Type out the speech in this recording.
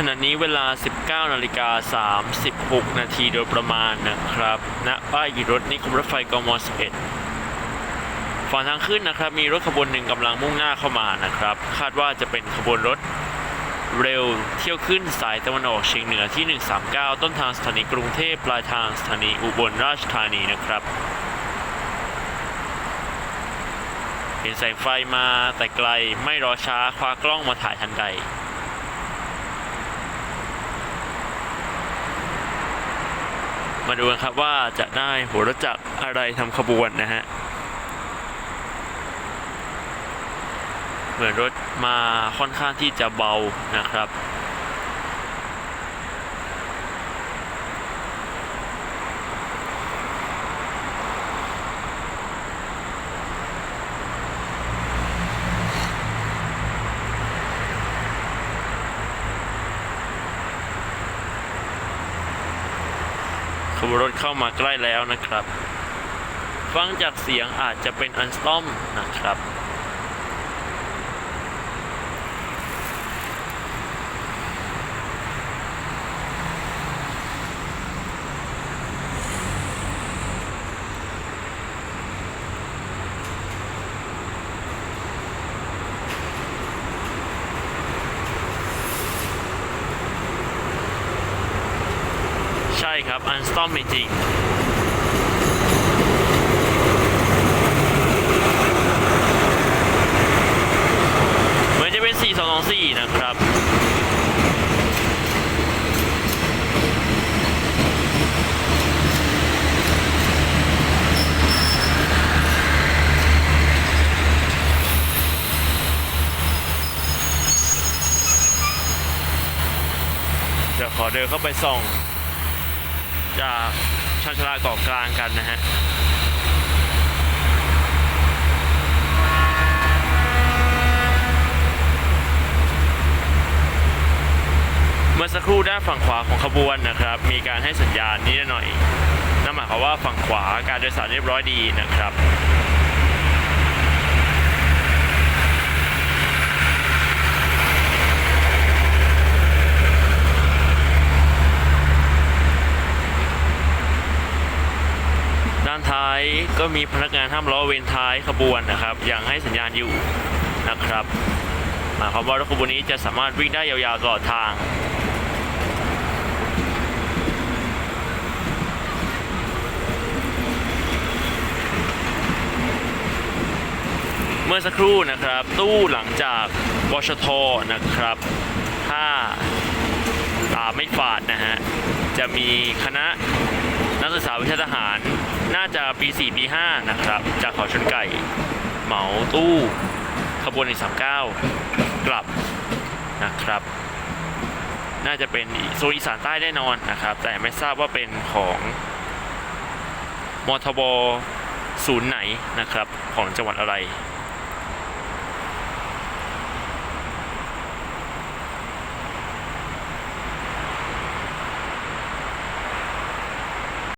ขณะนี้เวลา 19นาฬิกา36 นาทีโดยประมาณนะครับณป้ายหยุดรถนิคมรถไฟกม11ฝั่งทางขึ้นนะครับ มีรถขบวนหนึ่งกำลังมุ่งหน้าเข้ามานะครับ คาดว่าจะเป็นขบวนรถเร็วเที่ยวขึ้นสายตะวันออกเฉียงเหนือที่ 139 ต้นทางสถานีกรุงเทพปลายทางสถานีอุบลราชธานีนะครับ เห็นแสงไฟมาแต่ไกลไม่รอช้าคว้ากล้องมาถ่ายทันใด มาดูกันครับว่าจะได้หัวรถจักรอะไรทำขบวนนะฮะ เหมือนรถมาค่อนข้างที่จะเบานะครับ ขบวนรถเข้ามาใกล้แล้วนะครับ ฟังจากเสียงอาจจะเป็นอันสตอมนะครับ ครับ อันสตอมจริงเหมือนจะเป็น 4224 นะครับเดี๋ยวขอเดินเข้าไปส่อง จากชานชลาเกาะกลางกันนะฮะเมื่อสักครู่ด้านฝั่งขวาของขบวนนะครับ มีการให้สัญญาณนิดหน่อยนั่นหมายความว่าฝั่งขวาการโดยสารเรียบร้อยดีนะครับานท้ายก็มีพนักงานห้ามล้อเวนท้ายขบวนนะครับ ยังให้สัญญาณอยู่นะครับหมายความว่ารถขบวนนี้จะสามารถวิ่งได้ยาวๆตลอดทางเมื่อสักครู่นะครับ ตู้หลังจากบชทนะครับ ถ้าตาไม่ฝาดนะฮะ จะมีคณะ นักศึกษาวิชาทหารน่าจะปี4ปี5นะครับ จากขาชนไก่ เหมาตู้ขบวน139 กลับนะครับ น่าจะเป็นโซนอีสานใต้แน่นอนนะครับ แต่ไม่ทราบว่าเป็นของมทบศูนย์ไหนนะครับ ของจังหวัดอะไร